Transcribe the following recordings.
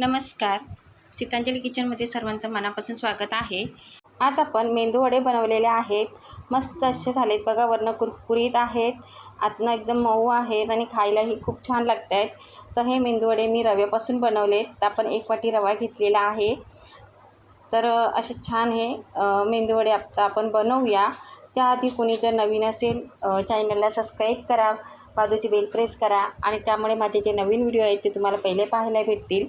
नमस्कार. सीतांजली किचनमध्ये सर्वांचं मनापासून स्वागत आहे. आज आपण मेंदूवडे बनवलेले आहेत. मस्त असे झालेत बघा वरनं कुरकुरीत आहेत. आतनं एकदम मऊ आहेत आणि खायलाही खूप छान लागत आहेत तर हे मेंदूवडे मी रव्यापासून बनवलेत. तर आपण एक वाटी रवा घेतलेला आहे. तर असे छान हे मेंदू मेंदूवडे आता आपण बनवूया. त्याआधी कोणी जर नवीन असेल चॅनलला सबस्क्राईब करा. बाजूची बेल प्रेस करा. आणि त्यामुळे माझे जे नवीन व्हिडिओ आहेत ते तुम्हाला पहिले पाहायला भेटतील.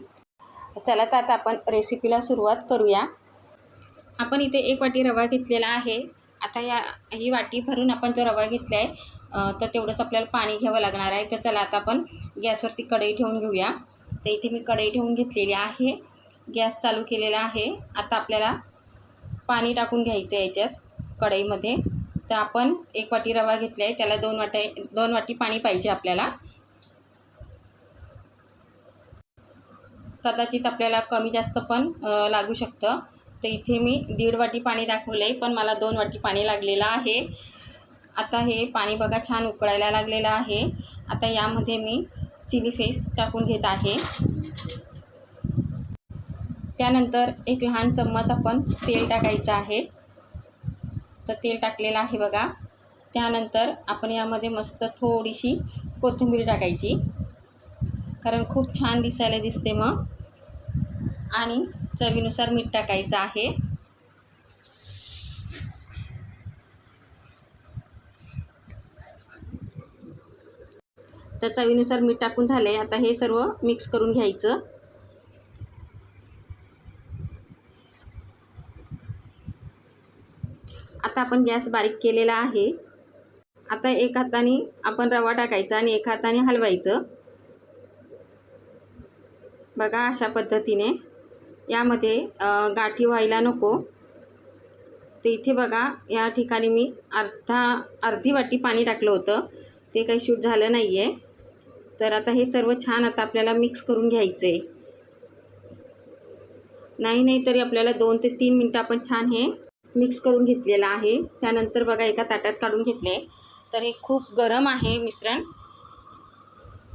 चला तर आता आपण रेसिपीला सुरुवात करूया. आपण इथे एक वाटी रवा घेतलेला आहे. आता या ही वाटी भरून आपण जो रवा घेतला आहे तर तेवढंच आपल्याला पाणी घ्यावं लागणार आहे. तर चला आता आपण गॅसवरती कढई ठेवून घेऊया. तर इथे मी कढई ठेवून घेतलेली आहे. गॅस चालू केलेला आहे. आता आपल्याला पाणी टाकून घ्यायचं आहे याच्यात कढईमध्ये. तर आपण एक वाटी रवा घेतला आहे त्याला दोन वाटे दोन वाटी पाणी पाहिजे आपल्याला. कदाचित आपल्याला कमी जास्त पण लागू शकतं. तर इथे मी दीड वाटी पाणी दाखवलं आहे पण मला दोन वाटी पाणी लागलेलं आहे. आता हे पाणी बघा छान उकळायला लागलेलं आहे. आता यामध्ये मी चिली फेस टाकून घेत आहे. त्यानंतर एक लहान चम्मच आपण तेल टाकायचं आहे. तर तेल टाकलेलं आहे बघा. त्यानंतर आपण यामध्ये मस्त थोडीशी कोथिंबीर टाकायची. कारण खूप छान दिसायला दिसते मग. आणि चवीनुसार मीठ टाकायचं आहे. तर चवीनुसार मीठ टाकून झाले आता हे सर्व मिक्स करून घ्यायचं. आता आपण गॅस बारीक केलेला आहे. आता एक हाताने आपण रवा टाकायचा आणि एक हाताने हलवायचं. बघा अशा पद्धतीने. यामध्ये गाठी व्हायला नको. तर इथे बघा या ठिकाणी मी अर्धा अर्धी वाटी पाणी टाकलं होतं. ते काही शूट झालं नाही आहे तर आता हे सर्व छान आता आपल्याला मिक्स करून घ्यायचं आहे नाही नाही तरी आपल्याला दोन ते तीन मिनटं आपण छान हे मिक्स करून घेतलेलं आहे. त्यानंतर बघा एका ताटात काढून घेतले तर हे खूप गरम आहे मिश्रण.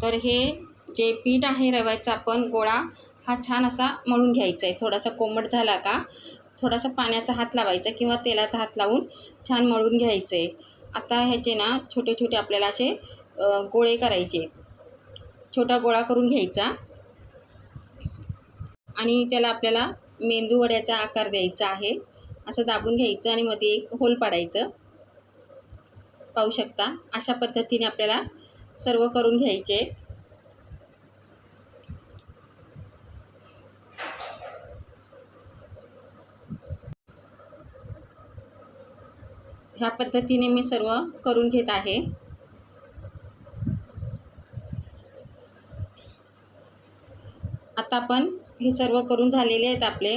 तर हे जे पीठ आहे रव्याचा आपण गोळा हा छान असा मळून घ्यायचा आहे थोडासा कोमट झाला का थोडासा पाण्याचा हात लावायचा किंवा तेलाचा हात लावून छान मळून घ्यायचं आहे आता ह्याचे ना छोटे छोटे आपल्याला असे गोळे करायचे. छोटा गोळा करून घ्यायचा. आणि त्याला आपल्याला मेंदू वड्याचा आकार द्यायचा आहे. असं दाबून घ्यायचं आणि मध्ये एक होल पाडायचं. पाहू शकता अशा पद्धतीने आपल्याला सर्व करून घ्यायचे. आहेत ह्या पद्धतीने मी सर्व करून घेत आहे. आता आपण हे सर्व करून झालेले आहेत आपले.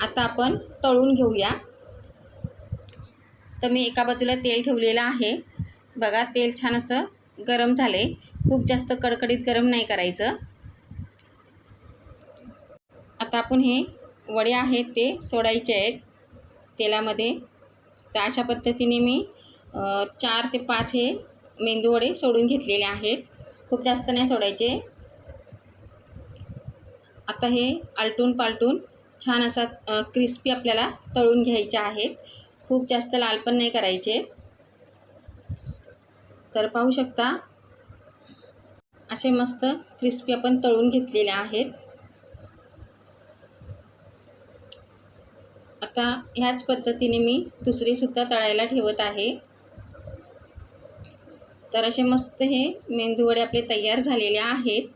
आता आपण तळून घेऊया. तर मी एका बाजूला तेल ठेवलेलं आहे. बघा तेल छान असं गरम झाले. खूप जास्त कडकडीत गरम नाही करायचं. आता आपण हे वडे आहेत ते सोडायचे आहेत तेलामध्ये. तर अशा पद्धतीने मी चार ते पाच हे मेंदूवडे सोडून घेतलेले आहेत. खूप जास्त नाही सोडायचे. आता हे आलटून पालटून छान असा क्रिस्पी आपल्याला तळून घ्यायचे आहेत. खूप जास्त लाल पण नाही करायचे. तर पाहू शकता असे मस्त क्रिस्पी आपण तळून घेतलेले आहेत. आता ह्याच पद्धतीने मी दुसरीसुद्धा तळायला ठेवत आहे. तर असे मस्त हे मेंदूवडे आपले तयार झालेले आहेत.